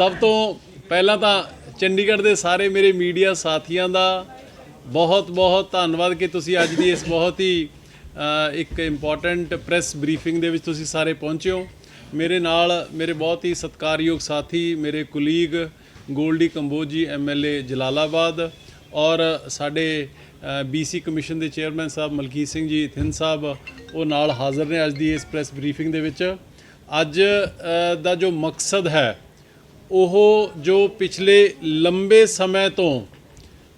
ਸਭ ਤੋਂ ਪਹਿਲਾਂ ਤਾਂ ਚੰਡੀਗੜ੍ਹ ਦੇ ਸਾਰੇ ਮੇਰੇ ਮੀਡੀਆ ਸਾਥੀਆਂ ਦਾ ਬਹੁਤ ਬਹੁਤ ਧੰਨਵਾਦ ਕਿ ਤੁਸੀਂ ਅੱਜ ਦੀ ਇਸ ਬਹੁਤ ਹੀ ਇੱਕ ਇੰਪੋਰਟੈਂਟ ਪ੍ਰੈਸ ਬਰੀਫਿੰਗ ਦੇ ਵਿੱਚ ਤੁਸੀਂ ਸਾਰੇ ਪਹੁੰਚੇ ਹੋ। ਮੇਰੇ ਨਾਲ ਮੇਰੇ ਬਹੁਤ ਹੀ ਸਤਿਕਾਰਯੋਗ ਸਾਥੀ, ਮੇਰੇ ਕੁਲੀਗ ਗੋਲਡੀ ਕੰਬੋਜੀ ਐਮਐਲਏ ਜਲਾਲਾਬਾਦ ਔਰ ਸਾਡੇ ਬੀਸੀ ਕਮਿਸ਼ਨ ਦੇ ਚੇਅਰਮੈਨ ਸਾਹਿਬ ਮਲਕੀਤ ਸਿੰਘ ਜੀ, ਥਿੰਨ ਸਾਹਿਬ ਉਹ ਨਾਲ ਹਾਜ਼ਰ ਨੇ ਅੱਜ ਦੀ ਇਸ ਪ੍ਰੈਸ ਬਰੀਫਿੰਗ ਦੇ ਵਿੱਚ। ਅੱਜ ਦਾ ਜੋ ਮਕਸਦ ਹੈ ਉਹ ਜੋ ਪਿਛਲੇ ਲੰਬੇ ਸਮੇਂ ਤੋਂ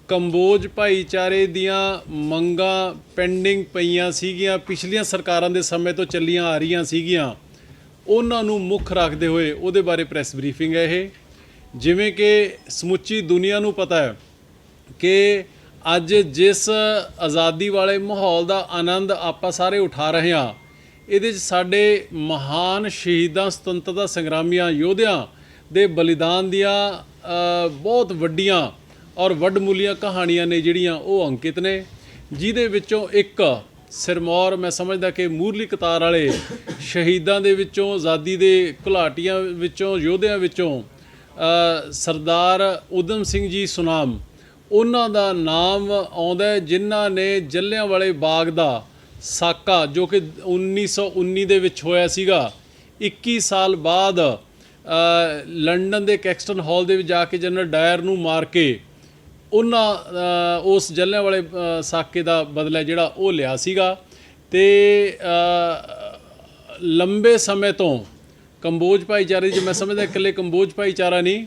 ਕੰਬੋਜ ਭਾਈਚਾਰੇ ਦੀਆਂ ਮੰਗਾਂ ਪੈਂਡਿੰਗ ਪਈਆਂ ਸੀਗੀਆਂ, ਪਿਛਲੀਆਂ ਸਰਕਾਰਾਂ ਦੇ ਸਮੇਂ ਤੋਂ ਚੱਲੀਆਂ ਆ ਰਹੀਆਂ ਸੀਗੀਆਂ, ਉਹਨਾਂ ਨੂੰ ਮੁੱਖ ਰੱਖਦੇ ਹੋਏ ਉਹਦੇ ਬਾਰੇ ਪ੍ਰੈਸ ਬਰੀਫਿੰਗ ਹੈ ਇਹ। ਜਿਵੇਂ ਕਿ ਸਮੁੱਚੀ ਦੁਨੀਆ ਨੂੰ ਪਤਾ ਹੈ ਕਿ ਅੱਜ ਜਿਸ ਆਜ਼ਾਦੀ ਵਾਲੇ ਮਾਹੌਲ ਦਾ ਆਨੰਦ ਆਪਾਂ ਸਾਰੇ ਉਠਾ ਰਹੇ ਹਾਂ, ਇਹਦੇ 'ਚ ਸਾਡੇ ਮਹਾਨ ਸ਼ਹੀਦਾਂ, ਸੁਤੰਤਰਤਾ ਸੰਗਰਾਮੀਆਂ ਯੋਧਿਆਂ ਦੇ ਬਲੀਦਾਨ ਦੀਆਂ ਬਹੁਤ ਵੱਡੀਆਂ ਔਰ ਵੱਡਮੁੱਲੀਆਂ ਕਹਾਣੀਆਂ ਨੇ ਜਿਹੜੀਆਂ ਉਹ ਅੰਕਿਤ ਨੇ, ਜਿਹਦੇ ਵਿੱਚੋਂ ਇੱਕ ਸਿਰਮੌਰ ਮੈਂ ਸਮਝਦਾ ਕਿ ਮੂਰਲੀ ਕਤਾਰ ਵਾਲੇ ਸ਼ਹੀਦਾਂ ਦੇ ਵਿੱਚੋਂ, ਆਜ਼ਾਦੀ ਦੇ ਘੁਲਾਟੀਆਂ ਵਿੱਚੋਂ, ਯੋਧਿਆਂ ਵਿੱਚੋਂ ਸਰਦਾਰ ਉਦਮ ਸਿੰਘ ਜੀ ਸੁਨਾਮ, ਉਹਨਾਂ ਦਾ ਨਾਮ ਆਉਂਦਾ ਜਿਨ੍ਹਾਂ ਨੇ ਜੱਲਿਆਂ ਵਾਲੇ ਬਾਗ ਦਾ ਸਾਕਾ, ਜੋ ਕਿ 1919 ਦੇ ਵਿੱਚ ਹੋਇਆ ਸੀਗਾ 21 ਸਾਲ ਬਾਅਦ ਲੰਡਨ ਦੇ ਕੈਕਸਟਨ ਹਾਲ ਦੇ ਵਿੱਚ ਜਾ ਕੇ ਜਨਰਲ ਡਾਇਰ ਨੂੰ ਮਾਰ ਕੇ ਉਹਨਾਂ ਉਸ ਜੱਲਿਆਂ ਵਾਲੇ ਸਾਕੇ ਦਾ ਬਦਲਾ ਜਿਹੜਾ ਉਹ ਲਿਆ ਸੀਗਾ। ਤੇ ਲੰਬੇ ਸਮੇਂ ਤੋਂ ਕੰਬੋਜ ਭਾਈਚਾਰੇ ਦੀ ਮੈਂ ਸਮਝਦਾ ਇਕੱਲੇ ਕੰਬੋਜ ਭਾਈਚਾਰਾ ਨਹੀਂ,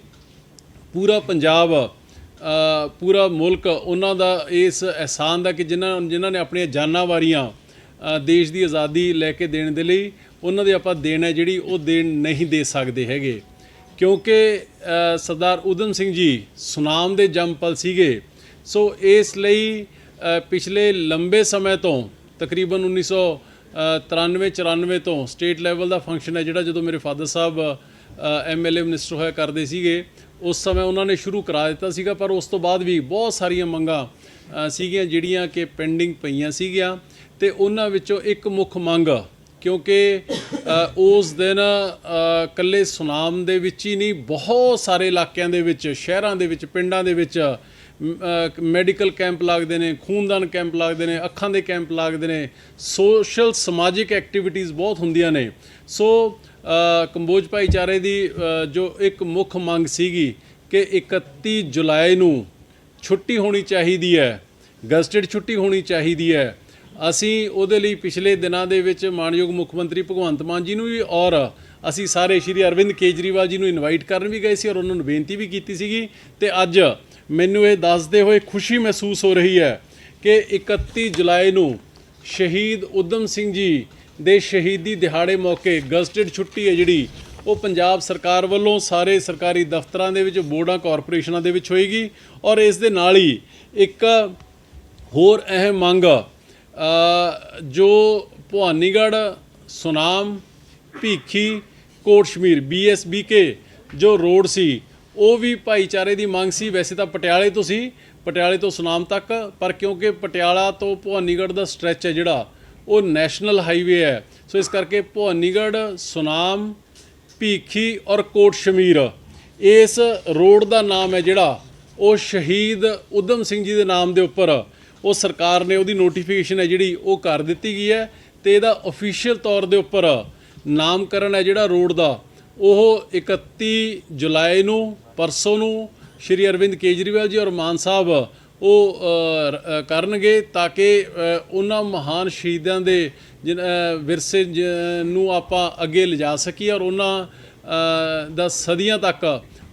ਪੂਰਾ ਪੰਜਾਬ ਪੂਰਾ ਮੁਲਕ ਉਹਨਾਂ ਦਾ ਇਸ ਅਹਿਸਾਨ ਦਾ ਕਿ ਜਿਨ੍ਹਾਂ ਜਿਨ੍ਹਾਂ ਨੇ ਆਪਣੀਆਂ ਜਾਨਾਂ ਵਾਰੀਆਂ ਦੇਸ਼ ਦੀ ਆਜ਼ਾਦੀ ਲੈ ਕੇ ਦੇਣ ਦੇ ਲਈ ਉਹਨਾਂ ਦੇ ਆਪਾਂ ਦੇਣ ਹੈ ਜਿਹੜੀ ਉਹ ਦੇਣ ਨਹੀਂ ਦੇ ਸਕਦੇ ਹੈਗੇ। ਕਿਉਂਕਿ ਸਰਦਾਰ ਉਦਮ ਸਿੰਘ ਜੀ ਸੁਨਾਮ ਦੇ ਜੰਮਪਲ ਸੀਗੇ। ਸੋ ਇਸ ਲਈ ਪਿਛਲੇ ਲੰਬੇ ਸਮੇਂ ਤੋਂ, ਤਕਰੀਬਨ 1993 94 ਤੋਂ ਸਟੇਟ ਲੈਵਲ ਦਾ ਫੰਕਸ਼ਨ ਹੈ ਜਿਹੜਾ ਜਦੋਂ ਮੇਰੇ ਫਾਦਰ ਸਾਹਿਬ ਐਮਐਲਏ ਮਿਨਿਸਟਰ ਹੋਇਆ ਕਰਦੇ ਸੀਗੇ, ਉਸ ਸਮੇਂ ਉਹਨਾਂ ਨੇ ਸ਼ੁਰੂ ਕਰਾ ਦਿੱਤਾ ਸੀਗਾ। ਪਰ ਉਸ ਤੋਂ ਬਾਅਦ ਵੀ ਬਹੁਤ ਸਾਰੀਆਂ ਮੰਗਾਂ ਸੀਗੀਆਂ ਜਿਹੜੀਆਂ ਕਿ ਪੈਂਡਿੰਗ ਪਈਆਂ ਸੀਗੀਆਂ ਤੇ ਉਹਨਾਂ ਵਿੱਚੋਂ ਇੱਕ ਮੁੱਖ ਮੰਗ ਕਿਉਂਕਿ ਉਸ ਦਿਨ ਅ, ਕੱਲੇ ਸੁਨਾਮ ਦੇ ਵਿੱਚ ਹੀ ਨਹੀਂ ਬਹੁਤ ਸਾਰੇ ਇਲਾਕਿਆਂ ਦੇ ਵਿੱਚ ਸ਼ਹਿਰਾਂ ਦੇ ਵਿੱਚ ਪਿੰਡਾਂ ਦੇ ਵਿੱਚ ਮੈਡੀਕਲ ਕੈਂਪ ਲੱਗਦੇ ਨੇ ਖੂਨਦਾਨ ਕੈਂਪ ਲੱਗਦੇ ਨੇ ਅੱਖਾਂ ਦੇ ਕੈਂਪ ਲੱਗਦੇ ਨੇ ਸੋਸ਼ਲ ਸਮਾਜਿਕ ਐਕਟੀਵਿਟੀਜ਼ ਬਹੁਤ ਹੁੰਦੀਆਂ ਨੇ। ਸੋ ਕੰਬੋਜ ਭਾਈਚਾਰੇ ਦੀ ਜੋ ਇੱਕ ਮੁੱਖ ਮੰਗ ਸੀਗੀ ਕਿ 31 ਜੁਲਾਈ ਨੂੰ ਛੁੱਟੀ ਹੋਣੀ ਚਾਹੀਦੀ ਹੈ ਗਜ਼ਟਡ ਛੁੱਟੀ ਹੋਣੀ ਚਾਹੀਦੀ ਹੈ ਅਸੀਂ ਉਹਦੇ ਲਈ ਪਿਛਲੇ ਦਿਨਾਂ ਦੇ ਵਿੱਚ ਮਾਨਯੋਗ ਮੁੱਖ ਮੰਤਰੀ ਭਗਵੰਤ ਮਾਨ ਜੀ ਨੂੰ ਵੀ ਔਰ ਅਸੀਂ ਸਾਰੇ ਸ਼੍ਰੀ ਅਰਵਿੰਦ ਕੇਜਰੀਵਾਲ ਜੀ ਨੂੰ ਇਨਵਾਈਟ ਕਰਨ ਵੀ ਗਏ ਸੀ ਔਰ ਉਹਨਾਂ ਨੂੰ ਬੇਨਤੀ ਵੀ ਕੀਤੀ ਸੀਗੀ। ਤੇ ਅੱਜ ਮੈਨੂੰ ਇਹ ਦੱਸਦੇ ਹੋਏ ਖੁਸ਼ੀ ਮਹਿਸੂਸ ਹੋ ਰਹੀ ਹੈ ਕਿ 31 ਜੁਲਾਈ ਨੂੰ ਸ਼ਹੀਦ ਉਦਮ ਸਿੰਘ ਜੀ ਦੇ ਸ਼ਹੀਦੀ ਦਿਹਾੜੇ ਮੌਕੇ ਗਜ਼ਟਡ ਛੁੱਟੀ ਹੈ ਜਿਹੜੀ, ਉਹ ਪੰਜਾਬ ਸਰਕਾਰ ਵੱਲੋਂ ਸਾਰੇ ਸਰਕਾਰੀ ਦਫ਼ਤਰਾਂ ਦੇ ਵਿੱਚ, ਬੋਰਡਾਂ, ਕਾਰਪੋਰੇਸ਼ਨਾਂ ਦੇ ਵਿੱਚ ਹੋਏਗੀ ਔਰ ਇਸ ਦੇ ਨਾਲ ਹੀ ਇੱਕ ਹੋਰ ਅਹਿਮ ਮੰਗ ਜੋ ਭਵਾਨੀਗੜ੍ਹ, ਸੁਨਾਮ, ਭੀਖੀ, ਕੋਟਸ਼ਮੀਰ ਬੀਐਸਬੀਕੇ ਜੋ ਰੋਡ ਸੀ, ਉਹ ਵੀ ਭਾਈਚਾਰੇ ਦੀ ਮੰਗ ਸੀ। ਵੈਸੇ ਤਾਂ ਪਟਿਆਲੇ ਤੋਂ ਸੀ, ਪਟਿਆਲੇ ਤੋਂ ਸੁਨਾਮ ਤੱਕ, ਪਰ ਕਿਉਂਕਿ ਪਟਿਆਲਾ ਤੋਂ ਭਵਾਨੀਗੜ੍ਹ ਦਾ ਸਟ੍ਰੈਚ ਹੈ ਜਿਹੜਾ, ਉਹ ਨੈਸ਼ਨਲ ਹਾਈਵੇ ਹੈ। ਸੋ ਇਸ ਕਰਕੇ ਭਵਾਨੀਗੜ੍ਹ, ਸੁਨਾਮ, ਭੀਖੀ ਔਰ ਕੋਟਸ਼ਮੀਰ, ਇਸ ਰੋਡ ਦਾ ਨਾਮ ਹੈ ਜਿਹੜਾ, ਉਹ ਸ਼ਹੀਦ ਉਦਮ ਸਿੰਘ ਜੀ ਦੇ ਨਾਮ ਦੇ ਉੱਪਰ ਉਹ ਸਰਕਾਰ ਨੇ ਉਹਦੀ ਨੋਟੀਫਿਕੇਸ਼ਨ ਹੈ ਜਿਹੜੀ ਉਹ ਕਰ ਦਿੱਤੀ ਗਈ ਹੈ ਤੇ ਇਹਦਾ ਅਫੀਸ਼ੀਅਲ ਤੌਰ ਦੇ ਉੱਪਰ ਨਾਮਕਰਨ ਹੈ ਜਿਹੜਾ ਰੋਡ ਦਾ, ਉਹ 31 ਜੁਲਾਈ ਨੂੰ, ਪਰਸੋਂ ਨੂੰ ਸ਼੍ਰੀ ਅਰਵਿੰਦ ਕੇਜਰੀਵਾਲ ਜੀ ਔਰ ਮਾਨ ਸਾਹਿਬ ਉਹ ਕਰਨਗੇ ਤਾਂ ਕਿ ਉਹਨਾਂ ਮਹਾਨ ਸ਼ਹੀਦਾਂ ਦੇ ਜਿਨ- ਵਿਰਸੇ ਜ- ਨੂੰ ਆਪਾਂ ਅੱਗੇ ਲਿਜਾ ਸਕੀਏ ਔਰ ਉਹਨਾਂ ਦਾ ਸਦੀਆਂ ਤੱਕ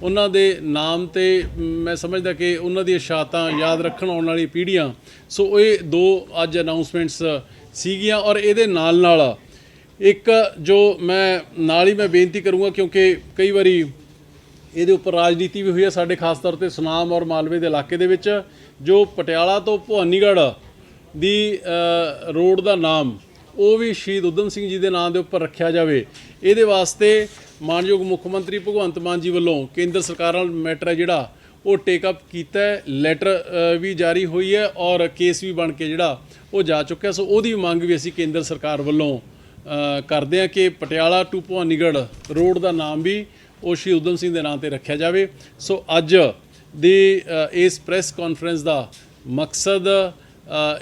ਉਹਨਾਂ ਦੇ ਨਾਮ ਤੇ ਮੈਂ ਸਮਝਦਾ ਕਿ ਉਹਨਾਂ ਦੀਆਂ ਸ਼ਾਤਾਂ ਯਾਦ ਰੱਖਣ ਆਉਣ ਵਾਲੀ ਪੀੜ੍ਹੀਆਂ। ਸੋ ਇਹ ਦੋ ਅੱਜ ਅਨਾਉਂਸਮੈਂਟਸ ਸੀਗੀਆਂ ਔਰ ਇਹਦੇ ਨਾਲ ਨਾਲ ਇੱਕ ਜੋ ਮੈਂ ਨਾਲ ਹੀ ਮੈਂ ਬੇਨਤੀ ਕਰੂੰਗਾ ਕਿਉਂਕਿ ਕਈ ਵਾਰੀ ਇਹਦੇ ਉੱਪਰ ਰਾਜਨੀਤੀ ਵੀ ਹੋਈ ਹੈ ਸਾਡੇ ਖਾਸ ਤੌਰ ਤੇ ਸੁਨਾਮ ਔਰ ਮਾਲਵੇ ਦੇ ਇਲਾਕੇ ਦੇ ਵਿੱਚ, ਜੋ ਪਟਿਆਲਾ ਤੋਂ ਭਵਾਨੀਗੜ੍ਹ ਦੀ ਰੋਡ ਦਾ ਨਾਮ, ਉਹ ਵੀ ਸ਼ਹੀਦ ਉਦਮ ਸਿੰਘ ਜੀ ਦੇ ਨਾਮ ਦੇ ਉੱਪਰ ਰੱਖਿਆ ਜਾਵੇ। ਇਹਦੇ ਵਾਸਤੇ ਮਾਨਯੋਗ ਮੁੱਖ ਮੰਤਰੀ ਭਗਵੰਤ ਮਾਨ ਜੀ ਵੱਲੋਂ ਕੇਂਦਰ ਸਰਕਾਰ ਨਾਲ ਮੈਟਰ ਹੈ ਜਿਹੜਾ, ਉਹ ਟੇਕ ਅਪ ਕੀਤਾ ਲੈਟਰ ਵੀ ਜਾਰੀ ਹੋਈ ਹੈ ਔਰ ਕੇਸ ਵੀ ਬਣ ਕੇ ਜਿਹੜਾ, ਉਹ ਜਾ ਚੁੱਕਿਆ ਸੋ ਉਹਦੀ ਮੰਗ ਵੀ ਅਸੀਂ ਕੇਂਦਰ ਸਰਕਾਰ ਵੱਲੋਂ ਕਰਦੇ ਹਾਂ ਕਿ ਪਟਿਆਲਾ ਟੂ ਭਵਾਨੀਗੜ੍ਹ ਰੋਡ ਦਾ ਨਾਮ ਵੀ ਉਹ ਸ਼ਹੀਦ ਊਧਮ ਸਿੰਘ ਦੇ ਨਾਂ ਤੇ ਰੱਖਿਆ ਜਾਵੇ। ਸੋ ਅੱਜ ਦੀ ਇਸ ਪ੍ਰੈਸ ਕਾਨਫਰੰਸ ਦਾ ਮਕਸਦ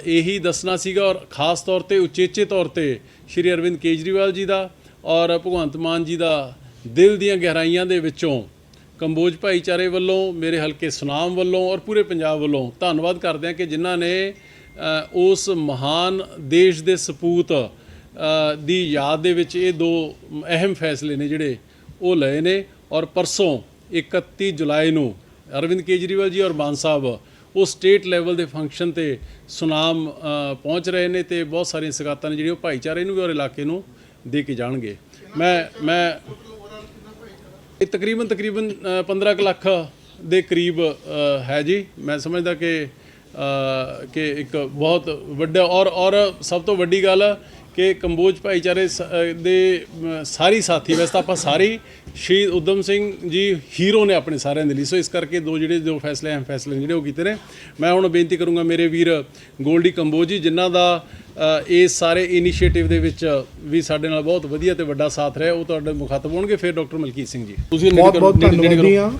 ਇਹੀ ਦੱਸਣਾ ਸੀਗਾ ਔਰ ਖਾਸ ਤੌਰ ਤੇ ਉਚੇਚੇ ਤੌਰ ਤੇ ਸ਼੍ਰੀ ਅਰਵਿੰਦ ਕੇਜਰੀਵਾਲ ਜੀ ਦਾ ਔਰ ਭਗਵੰਤ ਮਾਨ ਜੀ ਦਾ ਦਿਲ ਦੀਆਂ ਗਹਿਰਾਈਆਂ ਦੇ ਵਿੱਚੋਂ ਕੰਬੋਜ ਭਾਈਚਾਰੇ ਵੱਲੋਂ, ਮੇਰੇ ਹਲਕੇ ਸੁਨਾਮ ਵੱਲੋਂ ਔਰ ਪੂਰੇ ਪੰਜਾਬ ਵੱਲੋਂ ਧੰਨਵਾਦ ਕਰਦੇ ਹਾਂ ਕਿ ਜਿਨ੍ਹਾਂ ਨੇ ਉਸ ਮਹਾਨ ਦੇਸ਼ ਦੇ ਸਪੂਤ ਦੀ ਯਾਦ ਦੇ ਵਿੱਚ ਇਹ ਦੋ ਅਹਿਮ ਫੈਸਲੇ ਨੇ ਜਿਹੜੇ ਉਹ ਲਏ ਨੇ ਔਰ ਪਰਸੋਂ 31 ਜੁਲਾਈ ਨੂੰ ਅਰਵਿੰਦ ਕੇਜਰੀਵਾਲ ਜੀ ਔਰ ਮਾਨ ਸਾਹਿਬ ਉਹ ਸਟੇਟ ਲੈਵਲ ਦੇ ਫੰਕਸ਼ਨ ਤੇ ਸੁਨਾਮ ਪਹੁੰਚ ਰਹੇ ਨੇ ਤੇ ਬਹੁਤ ਸਾਰੀਆਂ ਸਗਾਤਾਂ ਨੇ ਜਿਹੜੀਆਂ ਉਹ ਭਾਈਚਾਰੇ ਨੂੰ ਵੀ ਔਰ ਇਲਾਕੇ ਨੂੰ ਦੇ ਕੇ ਜਾਣਗੇ। ਮੈਂ ਮੈਂ ਇਹ ਤਕਰੀਬਨ ਤਕਰੀਬਨ ਅ, 15 ਕੁ ਲੱਖ ਦੇ ਕਰੀਬ ਹੈ ਜੀ। ਮੈਂ ਸਮਝਦਾ ਕਿ ਕਿ ਇੱਕ ਬਹੁਤ ਵੱਡਾ ਔਰ ਔਰ ਸਭ ਤੋਂ ਵੱਡੀ ਗੱਲ ਕਿ ਕੰਬੋਜ ਭਾਈਚਾਰੇ ਦੇ ਸਾਰੀ ਸਾਥੀ ਵੈਸੇ ਤਾਂ ਆਪਾਂ ਸਾਰੇ ਸ਼ਹੀਦ ਉਦਮ ਸਿੰਘ ਜੀ ਹੀਰੋ ਨੇ ਆਪਣੇ ਸਾਰਿਆਂ ਦੇ ਲਈ। ਸੋ ਇਸ ਕਰਕੇ ਦੋ ਜਿਹੜੇ ਦੋ ਫੈਸਲੇ ਅਹਿਮ ਫੈਸਲੇ ਨੇ ਜਿਹੜੇ ਉਹ ਕੀਤੇ ਨੇ। ਮੈਂ ਹੁਣ ਬੇਨਤੀ ਕਰੂੰਗਾ ਮੇਰੇ ਵੀਰ ਗੋਲਡੀ ਕੰਬੋਜ ਜੀ ਜਿਨ੍ਹਾਂ ਦਾ ਇਸ ਸਾਰੇ ਇਨੀਸ਼ੀਏਟਿਵ ਦੇ ਵਿੱਚ ਵੀ ਸਾਡੇ ਨਾਲ ਬਹੁਤ ਵਧੀਆ ਤੇ ਵੱਡਾ ਸਾਥ ਰਿਹਾ ਉਹ ਤੁਹਾਡੇ ਮੁਖਾਤਬ ਹੋਣਗੇ। ਫਿਰ ਡਾਕਟਰ ਮਲਕੀਤ ਸਿੰਘ ਜੀ। ਤੁਸੀਂ ਬਹੁਤ ਬਹੁਤ ਧੰਨਵਾਦੀ ਹਾਂ।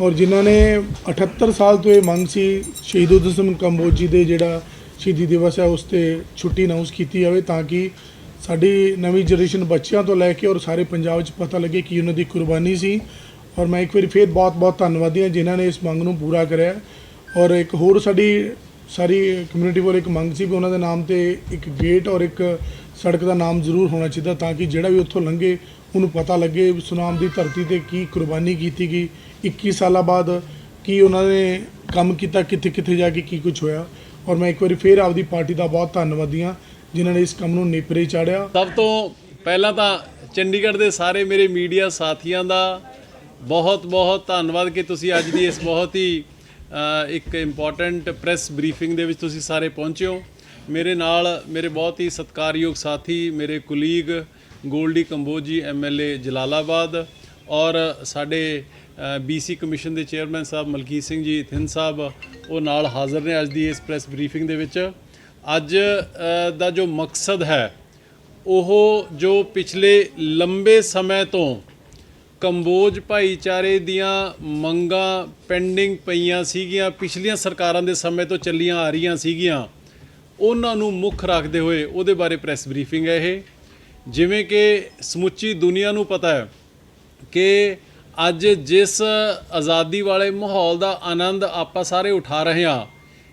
ਔਰ ਜਿਨ੍ਹਾਂ ਨੇ 78 ਸਾਲ ਤੋਂ ਇਹ ਮੰਗ ਸੀ ਸ਼ਹੀਦ ਉਦਮ ਸਿੰਘ ਕੰਬੋਜ ਜੀ ਦੇ ਜਿਹੜਾ ਸ਼ਹੀਦੀ ਦਿਵਸ ਹੈ, ਉਸ ਤੇ ਛੁੱਟੀ ਅਨਾਉਂਸ ਕੀਤੀ ਜਾਵੇ ਤਾਂ ਕਿ ਸਾਡੀ ਨਵੀਂ ਜਨਰੇਸ਼ਨ ਬੱਚਿਆਂ ਤੋਂ ਲੈ ਕੇ ਔਰ ਸਾਰੇ ਪੰਜਾਬ 'ਚ ਪਤਾ ਲੱਗੇ ਕਿ ਉਹਨਾਂ ਦੀ ਕੁਰਬਾਨੀ ਸੀ। ਔਰ ਮੈਂ ਇੱਕ ਵਾਰੀ ਫੇਰ ਬਹੁਤ ਬਹੁਤ ਧੰਨਵਾਦੀ ਹਾਂ ਜਿਨ੍ਹਾਂ ਨੇ ਇਸ ਮੰਗ ਨੂੰ ਪੂਰਾ ਕਰਿਆ। ਔਰ ਇੱਕ ਹੋਰ ਸਾਡੀ ਸਾਰੀ ਕਮਿਊਨਿਟੀ ਵੱਲ ਇੱਕ ਮੰਗ ਸੀ ਵੀ ਉਹਨਾਂ ਦੇ ਨਾਮ ਤੇ ਇੱਕ ਗੇਟ ਔਰ ਇੱਕ ਸੜਕ ਦਾ ਨਾਮ ਜ਼ਰੂਰ ਹੋਣਾ ਚਾਹੀਦਾ ਤਾਂ ਕਿ ਜਿਹੜਾ ਵੀ ਉੱਥੋਂ ਲੰਘੇ, ਉਹਨੂੰ ਪਤਾ ਲੱਗੇ ਸੁਨਾਮ ਦੀ ਧਰਤੀ ਤੇ ਕੀ ਕੁਰਬਾਨੀ ਕੀਤੀ ਗਈ। 21 ਸਾਲਾਂ ਬਾਅਦ ਕੀ ਉਹਨਾਂ ਨੇ ਕੰਮ ਕੀਤਾ ਕਿੱਥੇ ਕਿੱਥੇ ਜਾ ਕੇ ਕੀ ਕੁਝ ਹੋਇਆ। ਔਰ ਮੈਂ ਇੱਕ ਵਾਰੀ ਫੇਰ ਆਪਦੀ ਪਾਰਟੀ ਦਾ ਬਹੁਤ ਧੰਨਵਾਦੀ ਹਾਂ, ਜਿਨ੍ਹਾਂ ਨੇ ਇਸ ਕੰਮ ਨੂੰ ਨੇਪਰੇ ਚਾੜਿਆ। ਸਭ ਤੋਂ ਪਹਿਲਾਂ ਤਾਂ ਚੰਡੀਗੜ੍ਹ ਦੇ ਸਾਰੇ ਮੇਰੇ ਮੀਡੀਆ ਸਾਥੀਆਂ ਦਾ ਬਹੁਤ ਬਹੁਤ ਧੰਨਵਾਦ ਕਿ ਤੁਸੀਂ ਅੱਜ ਦੀ ਇਸ ਬਹੁਤ ਹੀ ਇੱਕ ਇੰਪੋਰਟੈਂਟ ਪ੍ਰੈਸ ਬਰੀਫਿੰਗ ਦੇ ਵਿੱਚ ਤੁਸੀਂ ਸਾਰੇ ਪਹੁੰਚੇ ਹੋ। ਮੇਰੇ ਨਾਲ ਮੇਰੇ ਬਹੁਤ ਹੀ ਸਤਿਕਾਰਯੋਗ ਸਾਥੀ, ਮੇਰੇ ਕੁਲੀਗ ਗੋਲਡੀ ਕੰਬੋਜੀ ਐਮਐਲਏ ਜਲਾਲਾਬਾਦ ਔਰ ਸਾਡੇ ਬੀਸੀ ਕਮਿਸ਼ਨ ਦੇ ਚੇਅਰਮੈਨ ਸਾਹਿਬ ਮਲਕੀਤ ਸਿੰਘ ਜੀ, ਥਿੰਨ ਸਾਹਿਬ, ਉਹ ਨਾਲ ਹਾਜ਼ਰ ਨੇ ਅੱਜ ਦੀ ਇਸ ਪ੍ਰੈਸ ਬਰੀਫਿੰਗ ਦੇ ਵਿੱਚ। ਅੱਜ ਦਾ ਜੋ ਮਕਸਦ ਹੈ, ਉਹ ਜੋ ਪਿਛਲੇ ਲੰਬੇ ਸਮੇਂ ਤੋਂ ਕੰਬੋਜ ਭਾਈਚਾਰੇ ਦੀਆਂ ਮੰਗਾਂ ਪੈਂਡਿੰਗ ਪਈਆਂ ਸੀਗੀਆਂ, ਪਿਛਲੀਆਂ ਸਰਕਾਰਾਂ ਦੇ ਸਮੇਂ ਤੋਂ ਚੱਲੀਆਂ ਆ ਰਹੀਆਂ ਸੀਗੀਆਂ, ਉਹਨਾਂ ਨੂੰ ਮੁੱਖ ਰੱਖਦੇ ਹੋਏ ਉਹਦੇ ਬਾਰੇ ਪ੍ਰੈਸ ਬਰੀਫਿੰਗ ਹੈ ਇਹ। ਜਿਵੇਂ ਕਿ ਸਮੁੱਚੀ ਦੁਨੀਆ ਨੂੰ ਪਤਾ ਹੈ ਕਿ ਅੱਜ ਜਿਸ ਆਜ਼ਾਦੀ ਵਾਲੇ ਮਾਹੌਲ ਦਾ ਆਨੰਦ ਆਪਾਂ ਸਾਰੇ ਉਠਾ ਰਹੇ ਹਾਂ,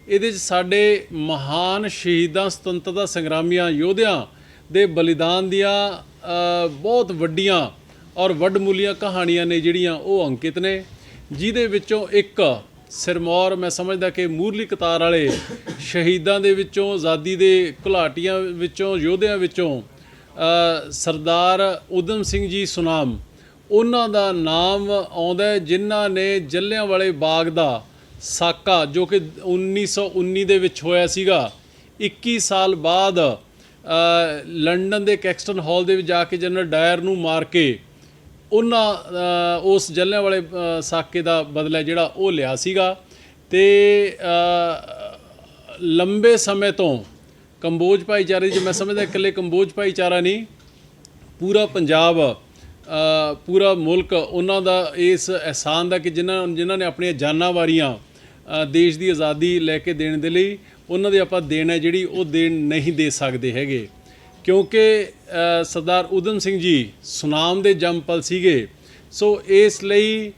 ਇਹਦੇ 'ਚ ਸਾਡੇ ਮਹਾਨ ਸ਼ਹੀਦਾਂ ਸੁਤੰਤਰਤਾ ਸੰਗਰਾਮੀਆਂ ਯੋਧਿਆਂ ਦੇ ਬਲੀਦਾਨ ਦੀਆਂ ਬਹੁਤ ਵੱਡੀਆਂ ਔਰ ਵੱਡਮੁੱਲੀਆਂ ਕਹਾਣੀਆਂ ਨੇ ਜਿਹੜੀਆਂ ਉਹ ਅੰਕਿਤ ਨੇ, ਜਿਹਦੇ ਵਿੱਚੋਂ ਇੱਕ ਸਿਰਮੌਰ, ਮੈਂ ਸਮਝਦਾ ਕਿ ਮੂਰਲੀ ਕਤਾਰ ਵਾਲੇ ਸ਼ਹੀਦਾਂ ਦੇ ਵਿੱਚੋਂ, ਆਜ਼ਾਦੀ ਦੇ ਘੁਲਾਟੀਆਂ ਵਿੱਚੋਂ, ਯੋਧਿਆਂ ਵਿੱਚੋਂ ਸਰਦਾਰ ਉਦਮ ਸਿੰਘ ਜੀ ਸੁਨਾਮ ਉਹਨਾਂ ਦਾ ਨਾਮ ਆਉਂਦਾ ਜਿਨ੍ਹਾਂ ਨੇ ਜੱਲਿਆਂ ਬਾਗ ਦਾ ਸਾਕਾ, ਜੋ ਕਿ 1919 ਦੇ ਵਿੱਚ ਹੋਇਆ ਸੀਗਾ। 21 ਸਾਲ ਬਾਅਦ ਲੰਡਨ ਦੇ ਕੈਕਸਟਨ ਹਾਲ ਦੇ ਵਿੱਚ ਜਾ ਕੇ ਜਨਰਲ ਡਾਇਰ ਨੂੰ ਮਾਰ ਕੇ ਉਹਨਾਂ ਉਸ ਜੱਲਿਆਂ ਵਾਲੇ ਸਾਕੇ ਦਾ ਬਦਲਾ ਜਿਹੜਾ ਉਹ ਲਿਆ ਸੀਗਾ। ਤੇ ਲੰਬੇ ਸਮੇਂ ਤੋਂ ਕੰਬੋਜ ਭਾਈਚਾਰੇ ਦੀ ਮੈਂ ਸਮਝਦਾ ਇਕੱਲੇ ਕੰਬੋਜ ਭਾਈਚਾਰਾ ਨਹੀਂ, ਪੂਰਾ ਪੰਜਾਬ ਪੂਰਾ ਮੁਲਕ ਉਹਨਾਂ ਦਾ ਇਸ ਅਹਿਸਾਨ ਦਾ ਕਿ ਜਿਨ੍ਹਾਂ ਜਿਨ੍ਹਾਂ ਨੇ ਆਪਣੀਆਂ ਜਾਨਾਂ ਵਾਰੀਆਂ ਦੇਸ਼ ਦੀ ਆਜ਼ਾਦੀ ਲੈ ਕੇ ਦੇਣ ਦੇ ਲਈ ਉਹਨਾਂ ਦੇ ਆਪਾਂ ਦੇਣ ਹੈ ਜਿਹੜੀ ਉਹ ਦੇਣ ਨਹੀਂ ਦੇ ਸਕਦੇ ਹੈਗੇ। ਕਿਉਂਕਿ ਸਰਦਾਰ ਉਦਮ ਸਿੰਘ ਜੀ ਸੁਨਾਮ ਦੇ ਜੰਮਪਲ ਸੀਗੇ। ਸੋ ਇਸ ਲਈ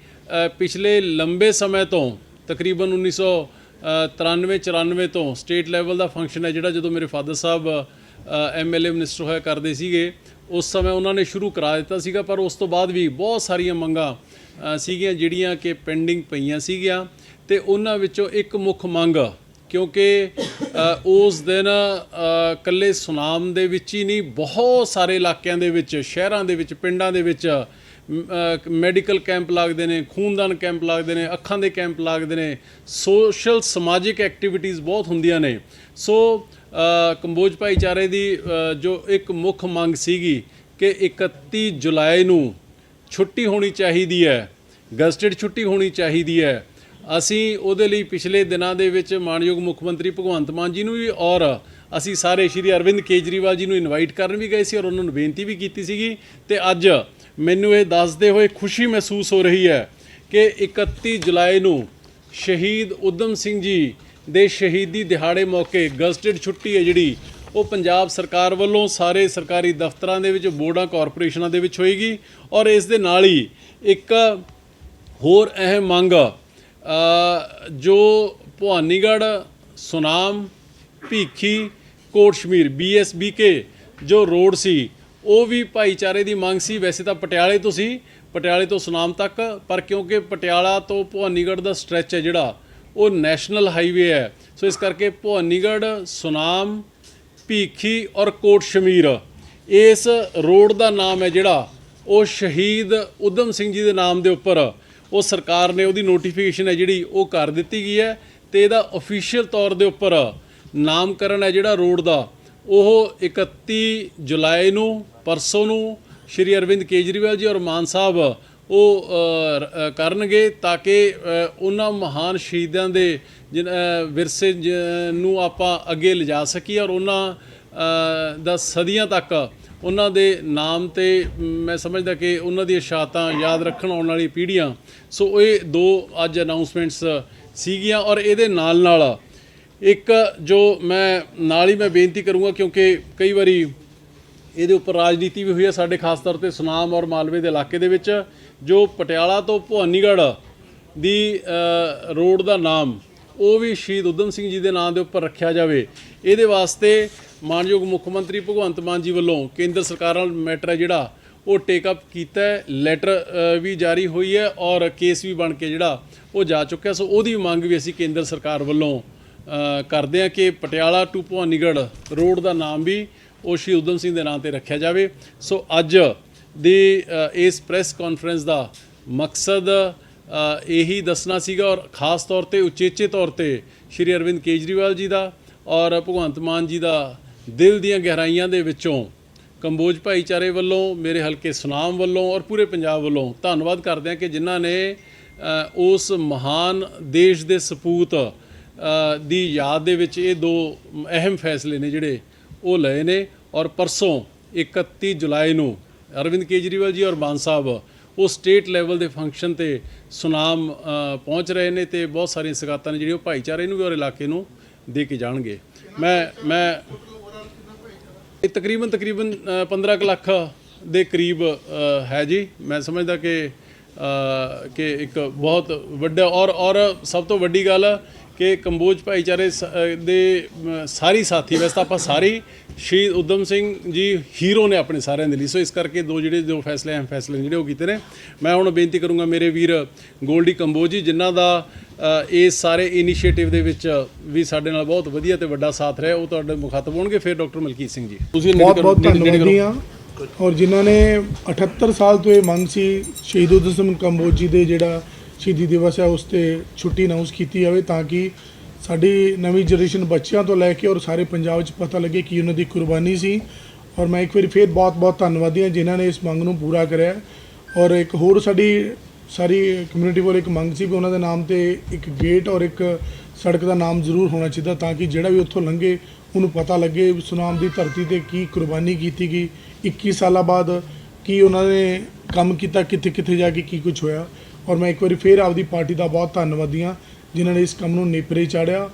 ਪਿਛਲੇ ਲੰਬੇ ਸਮੇਂ ਤੋਂ, ਤਕਰੀਬਨ 1993 94 ਤੋਂ ਸਟੇਟ ਲੈਵਲ ਦਾ ਫੰਕਸ਼ਨ ਹੈ ਜਿਹੜਾ ਜਦੋਂ ਮੇਰੇ ਫਾਦਰ ਸਾਹਿਬ ਐਮਐਲਏ ਮਿਨਿਸਟਰ ਹੋਇਆ ਕਰਦੇ ਸੀਗੇ ਉਸ ਸਮੇਂ ਉਹਨਾਂ ਨੇ ਸ਼ੁਰੂ ਕਰਾ ਦਿੱਤਾ ਸੀਗਾ ਪਰ ਉਸ ਤੋਂ ਬਾਅਦ ਵੀ ਬਹੁਤ ਸਾਰੀਆਂ ਮੰਗਾਂ ਸੀਗੀਆਂ ਜਿਹੜੀਆਂ ਕਿ ਪੈਂਡਿੰਗ ਪਈਆਂ ਸੀਗੀਆਂ ਤੇ ਉਹਨਾਂ ਵਿੱਚੋਂ ਇੱਕ ਮੁੱਖ ਮੰਗ ਕਿਉਂਕਿ ਉਸ ਦਿਨ ਅ, ਕੱਲੇ ਸੁਨਾਮ ਦੇ ਵਿੱਚ ਹੀ ਨਹੀਂ ਬਹੁਤ ਸਾਰੇ ਇਲਾਕਿਆਂ ਦੇ ਵਿੱਚ ਸ਼ਹਿਰਾਂ ਦੇ ਵਿੱਚ ਪਿੰਡਾਂ ਦੇ ਵਿੱਚ ਮੈਡੀਕਲ ਕੈਂਪ ਲੱਗਦੇ ਨੇ ਖੂਨਦਾਨ ਕੈਂਪ ਲੱਗਦੇ ਨੇ ਅੱਖਾਂ ਦੇ ਕੈਂਪ ਲੱਗਦੇ ਨੇ ਸੋਸ਼ਲ ਸਮਾਜਿਕ ਐਕਟੀਵਿਟੀਜ਼ ਬਹੁਤ ਹੁੰਦੀਆਂ ਨੇ। ਸੋ ਕੰਬੋਜ ਭਾਈਚਾਰੇ ਦੀ ਜੋ ਇੱਕ ਮੁੱਖ ਮੰਗ ਸੀਗੀ ਕਿ 31 ਜੁਲਾਈ ਨੂੰ ਛੁੱਟੀ ਹੋਣੀ ਚਾਹੀਦੀ ਹੈ ਗਜ਼ਟਡ ਛੁੱਟੀ ਹੋਣੀ ਚਾਹੀਦੀ ਹੈ। ਅਸੀਂ ਉਹਦੇ ਲਈ ਪਿਛਲੇ ਦਿਨਾਂ ਦੇ ਵਿੱਚ ਮਾਨਯੋਗ ਮੁੱਖ ਮੰਤਰੀ ਭਗਵੰਤ ਮਾਨ ਜੀ ਨੂੰ ਵੀ ਔਰ ਅਸੀਂ ਸਾਰੇ ਸ਼੍ਰੀ ਅਰਵਿੰਦ ਕੇਜਰੀਵਾਲ ਜੀ ਨੂੰ ਇਨਵਾਈਟ ਕਰਨ ਵੀ ਗਏ ਸੀ ਔਰ ਉਹਨਾਂ ਨੂੰ ਬੇਨਤੀ ਵੀ ਕੀਤੀ ਸੀਗੀ। ਤੇ ਅੱਜ ਮੈਨੂੰ ਇਹ ਦੱਸਦੇ ਹੋਏ ਖੁਸ਼ੀ ਮਹਿਸੂਸ ਹੋ ਰਹੀ ਹੈ ਕਿ 31 ਜੁਲਾਈ ਨੂੰ ਸ਼ਹੀਦ ਉਦਮ ਸਿੰਘ ਜੀ ਦੇ ਸ਼ਹੀਦੀ ਦਿਹਾੜੇ ਮੌਕੇ ਗਜ਼ਟਡ ਛੁੱਟੀ ਹੈ ਜਿਹੜੀ। ਉਹ ਪੰਜਾਬ ਸਰਕਾਰ ਵੱਲੋਂ ਸਾਰੇ ਸਰਕਾਰੀ ਦਫ਼ਤਰਾਂ ਦੇ ਵਿੱਚ, ਬੋਰਡਾਂ, ਕਾਰਪੋਰੇਸ਼ਨਾਂ ਦੇ ਵਿੱਚ ਹੋਏਗੀ ਔਰ ਇਸ ਦੇ ਨਾਲ ਹੀ ਇੱਕ ਹੋਰ ਅਹਿਮ ਮੰਗ ਜੋ ਭਵਾਨੀਗੜ੍ਹ, ਸੁਨਾਮ, ਭੀਖੀ, ਕੋਟਸ਼ਮੀਰ ਬੀਐਸਬੀਕੇ ਜੋ ਰੋਡ ਸੀ, ਉਹ ਵੀ ਭਾਈਚਾਰੇ ਦੀ ਮੰਗ ਸੀ। ਵੈਸੇ ਤਾਂ ਪਟਿਆਲੇ ਤੋਂ ਸੀ, ਪਟਿਆਲੇ ਤੋਂ ਸੁਨਾਮ ਤੱਕ, ਪਰ ਕਿਉਂਕਿ ਪਟਿਆਲਾ ਤੋਂ ਭਵਾਨੀਗੜ੍ਹ ਦਾ ਸਟ੍ਰੈਚ ਹੈ ਜਿਹੜਾ ਉਹ ਨੈਸ਼ਨਲ ਹਾਈਵੇ ਹੈ। ਸੋ ਇਸ ਕਰਕੇ ਭਵਾਨੀਗੜ੍ਹ, ਸੁਨਾਮ, ਭੀਖੀ ਔਰ ਕੋਟ ਸ਼ਮੀਰ ਇਸ ਰੋਡ ਦਾ ਨਾਮ ਹੈ ਜਿਹੜਾ, ਉਹ ਸ਼ਹੀਦ ਉਦਮ ਸਿੰਘ ਜੀ ਦੇ ਨਾਮ ਦੇ ਉੱਪਰ, ਉਹ ਸਰਕਾਰ ਨੇ ਉਹਦੀ ਨੋਟੀਫਿਕੇਸ਼ਨ ਹੈ ਜਿਹੜੀ, ਉਹ ਕਰ ਦਿੱਤੀ ਗਈ ਹੈ ਤੇ ਇਹਦਾ ਅਫੀਸ਼ੀਅਲ ਤੌਰ ਦੇ ਉੱਪਰ ਨਾਮਕਰਨ ਹੈ ਜਿਹੜਾ ਰੋਡ ਦਾ, ਉਹ 31 ਜੁਲਾਈ ਨੂੰ, ਪਰਸੋਂ ਨੂੰ, ਸ਼੍ਰੀ ਅਰਵਿੰਦ ਕੇਜਰੀਵਾਲ ਜੀ ਔਰ ਮਾਨ ਸਾਹਿਬ ਉਹ ਕਰਨਗੇ ਤਾਂ ਕਿ ਉਹਨਾਂ ਮਹਾਨ ਸ਼ਹੀਦਾਂ ਦੇ ਜਿਨ- ਵਿਰਸੇ ਜ- ਨੂੰ ਆਪਾਂ ਅੱਗੇ ਲਿਜਾ ਸਕੀਏ ਔਰ ਉਹਨਾਂ ਦਾ ਸਦੀਆਂ ਤੱਕ ਉਹਨਾਂ ਦੇ ਨਾਮ ਤੇ ਮੈਂ ਸਮਝਦਾ ਕਿ ਉਹਨਾਂ ਦੀਆਂ ਸ਼ਹਾਦਤਾਂ ਯਾਦ ਰੱਖਣ ਆਉਣ ਵਾਲੀ ਪੀੜ੍ਹੀਆਂ। ਸੋ ਇਹ ਦੋ ਅੱਜ ਅਨਾਉਂਸਮੈਂਟਸ ਸੀਗੀਆਂ ਔਰ ਇਹਦੇ ਨਾਲ ਨਾਲ ਇੱਕ ਜੋ ਮੈਂ, ਨਾਲ ਹੀ ਮੈਂ ਬੇਨਤੀ ਕਰੂੰਗਾ ਕਿਉਂਕਿ ਕਈ ਵਾਰੀ ਇਹਦੇ ਉੱਪਰ ਰਾਜਨੀਤੀ ਵੀ ਹੋਈ ਹੈ ਸਾਡੇ ਖਾਸ ਤੌਰ ਤੇ ਸੁਨਾਮ ਔਰ ਮਾਲਵੇ ਦੇ ਇਲਾਕੇ ਦੇ ਵਿੱਚ। ਜੋ ਪਟਿਆਲਾ ਤੋਂ ਭਵਾਨੀਗੜ੍ਹ ਦੀ ਰੋਡ ਦਾ ਨਾਮ, ਉਹ ਵੀ ਸ਼ਹੀਦ ਉਦਮ ਸਿੰਘ ਜੀ ਦੇ ਨਾਮ ਦੇ ਉੱਪਰ ਰੱਖਿਆ ਜਾਵੇ। ਇਹਦੇ ਵਾਸਤੇ ਮਾਨਯੋਗ ਮੁੱਖ ਮੰਤਰੀ ਭਗਵੰਤ ਮਾਨ ਜੀ ਵੱਲੋਂ ਕੇਂਦਰ ਸਰਕਾਰ ਨਾਲ ਮੈਟਰ ਹੈ ਜਿਹੜਾ, ਉਹ ਟੇਕ ਅਪ ਕੀਤਾ ਹੈ, ਲੈਟਰ ਵੀ ਜਾਰੀ ਹੋਈ ਹੈ ਔਰ ਕੇਸ ਵੀ ਬਣ ਕੇ ਜਿਹੜਾ, ਉਹ ਜਾ ਚੁੱਕਿਆ। ਸੋ ਉਹਦੀ ਮੰਗ ਵੀ ਅਸੀਂ ਕੇਂਦਰ ਸਰਕਾਰ ਵੱਲੋਂ ਕਰਦੇ ਹਾਂ ਕਿ ਪਟਿਆਲਾ ਟੂ ਭਵਾਨੀਗੜ੍ਹ ਰੋਡ ਦਾ ਨਾਮ ਵੀ ਉਹ ਸ਼ਹੀਦ ਉਦਮ ਸਿੰਘ ਦੇ ਨਾਮ ਤੇ ਰੱਖਿਆ ਜਾਵੇ। ਸੋ ਅੱਜ ਦੀ ਇਸ ਪ੍ਰੈਸ ਕਾਨਫਰੰਸ ਦਾ ਮਕਸਦ ਇਹੀ ਦੱਸਣਾ ਸੀਗਾ ਔਰ ਖਾਸ ਤੌਰ ਤੇ ਉਚੇਚੇ ਤੌਰ ਤੇ ਸ਼੍ਰੀ ਅਰਵਿੰਦ ਕੇਜਰੀਵਾਲ ਜੀ ਦਾ ਔਰ ਭਗਵੰਤ ਮਾਨ ਜੀ ਦਾ ਦਿਲ ਦੀਆਂ ਗਹਿਰਾਈਆਂ ਦੇ ਵਿੱਚੋਂ ਕੰਬੋਜ ਭਾਈਚਾਰੇ ਵੱਲੋਂ, ਮੇਰੇ ਹਲਕੇ ਸੁਨਾਮ ਵੱਲੋਂ ਔਰ ਪੂਰੇ ਪੰਜਾਬ ਵੱਲੋਂ ਧੰਨਵਾਦ ਕਰਦੇ ਹਾਂ ਕਿ ਜਿਨ੍ਹਾਂ ਨੇ ਉਸ ਮਹਾਨ ਦੇਸ਼ ਦੇ ਸਪੂਤ ਦੀ ਯਾਦ ਦੇ ਵਿੱਚ ਇਹ ਦੋ ਅਹਿਮ ਫੈਸਲੇ ਨੇ ਜਿਹੜੇ ਉਹ ਲਏ ਨੇ ਔਰ ਪਰਸੋਂ 31 ਜੁਲਾਈ ਨੂੰ ਅਰਵਿੰਦ ਕੇਜਰੀਵਾਲ ਜੀ ਔਰ ਮਾਨ ਸਾਹਿਬ ਉਹ ਸਟੇਟ ਲੈਵਲ ਦੇ ਫੰਕਸ਼ਨ ਤੇ ਸੁਨਾਮ ਪਹੁੰਚ ਰਹੇ ਨੇ ਤੇ ਬਹੁਤ ਸਾਰੀਆਂ ਸਗਾਤਾਂ ਨੇ ਜਿਹੜੀਆਂ ਉਹ ਭਾਈਚਾਰੇ ਨੂੰ ਵੀ ਔਰ ਇਲਾਕੇ ਨੂੰ ਦੇ ਕੇ ਜਾਣਗੇ। ਮੈਂ ਮੈਂ ਇਹ ਤਕਰੀਬਨ ਤਕਰੀਬਨ ਅ, 15 ਕੁ ਲੱਖ ਦੇ ਕਰੀਬ ਹੈ ਜੀ। ਮੈਂ ਸਮਝਦਾ ਕਿ ਕਿ ਇੱਕ ਬਹੁਤ ਵੱਡਾ ਔਰ ਔਰ ਸਭ ਤੋਂ ਵੱਡੀ ਗੱਲ ਕਿ ਕੰਬੋਜ ਭਾਈਚਾਰੇ ਦੇ ਸਾਰੀ ਸਾਥੀ ਵੈਸੇ ਤਾਂ ਆਪਾਂ ਸਾਰੇ ਸ਼ਹੀਦ ਉਦਮ ਸਿੰਘ ਜੀ ਹੀਰੋ ਨੇ ਆਪਣੇ ਸਾਰਿਆਂ ਦੇ ਲਈ। ਸੋ ਇਸ ਕਰਕੇ ਦੋ ਜਿਹੜੇ ਜੋ ਫੈਸਲੇ ਅਹਿਮ ਫੈਸਲੇ ਨੇ ਜਿਹੜੇ ਉਹ ਕੀਤੇ ਨੇ। ਮੈਂ ਹੁਣ ਬੇਨਤੀ ਕਰੂੰਗਾ ਮੇਰੇ ਵੀਰ ਗੋਲਡੀ ਕੰਬੋਜ ਜੀ ਜਿਨ੍ਹਾਂ ਦਾ ਇਸ ਸਾਰੇ ਇਨੀਸ਼ੀਏਟਿਵ ਦੇ ਵਿੱਚ ਵੀ ਸਾਡੇ ਨਾਲ ਬਹੁਤ ਵਧੀਆ ਤੇ ਵੱਡਾ ਸਾਥ ਰਿਹਾ ਉਹ ਤੁਹਾਡੇ ਮੁਖਾਤਬ ਹੋਣਗੇ। ਫਿਰ ਡਾਕਟਰ ਮਲਕੀਤ ਸਿੰਘ ਜੀ। ਤੁਸੀਂ ਬਹੁਤ ਬਹੁਤ ਧੰਨਵਾਦੀ ਹਾਂ। ਔਰ ਜਿਨ੍ਹਾਂ ਨੇ 78 ਸਾਲ ਤੋਂ ਇਹ ਮੰਗ ਸੀ ਸ਼ਹੀਦ ਉਦਮ ਸਿੰਘ ਕੰਬੋਜ ਜੀ ਦੇ ਜਿਹੜਾ ਸ਼ਹੀਦੀ ਦਿਵਸ ਹੈ, ਉਸ ਤੇ ਛੁੱਟੀ ਅਨਾਉਂਸ ਕੀਤੀ ਜਾਵੇ ਤਾਂ ਕਿ ਸਾਡੀ ਨਵੀਂ ਜਨਰੇਸ਼ਨ ਬੱਚਿਆਂ ਤੋਂ ਲੈ ਕੇ ਔਰ ਸਾਰੇ ਪੰਜਾਬ 'ਚ ਪਤਾ ਲੱਗੇ ਕਿ ਉਹਨਾਂ ਦੀ ਕੁਰਬਾਨੀ ਸੀ। ਔਰ ਮੈਂ ਇੱਕ ਵਾਰੀ ਫੇਰ ਬਹੁਤ ਬਹੁਤ ਧੰਨਵਾਦੀ ਹਾਂ ਜਿਨ੍ਹਾਂ ਨੇ ਇਸ ਮੰਗ ਨੂੰ ਪੂਰਾ ਕਰਿਆ। ਔਰ ਇੱਕ ਹੋਰ ਸਾਡੀ ਸਾਰੀ ਕਮਿਊਨਿਟੀ ਵੱਲ ਇੱਕ ਮੰਗ ਸੀ ਵੀ ਉਹਨਾਂ ਦੇ ਨਾਮ ਤੇ ਇੱਕ ਗੇਟ ਔਰ ਇੱਕ ਸੜਕ ਦਾ ਨਾਮ ਜ਼ਰੂਰ ਹੋਣਾ ਚਾਹੀਦਾ ਤਾਂ ਕਿ ਜਿਹੜਾ ਵੀ ਉੱਥੋਂ ਲੰਘੇ, ਉਹਨੂੰ ਪਤਾ ਲੱਗੇ ਸੁਨਾਮ ਦੀ ਧਰਤੀ ਤੇ ਕੀ ਕੁਰਬਾਨੀ ਕੀਤੀ ਗਈ। 21 ਸਾਲਾਂ ਬਾਅਦ ਕੀ ਉਹਨਾਂ ਨੇ ਕੰਮ ਕੀਤਾ ਕਿੱਥੇ ਕਿੱਥੇ ਜਾ ਕੇ ਕੀ ਕੁਝ ਹੋਇਆ। ਔਰ ਮੈਂ ਇੱਕ ਵਾਰੀ ਫੇਰ ਆਪਦੀ ਪਾਰਟੀ ਦਾ ਬਹੁਤ ਧੰਨਵਾਦੀ ਹਾਂ, ਜਿਨ੍ਹਾਂ ਨੇ ਇਸ ਕੰਮ ਨੂੰ ਨੇਪਰੇ ਚਾੜਿਆ।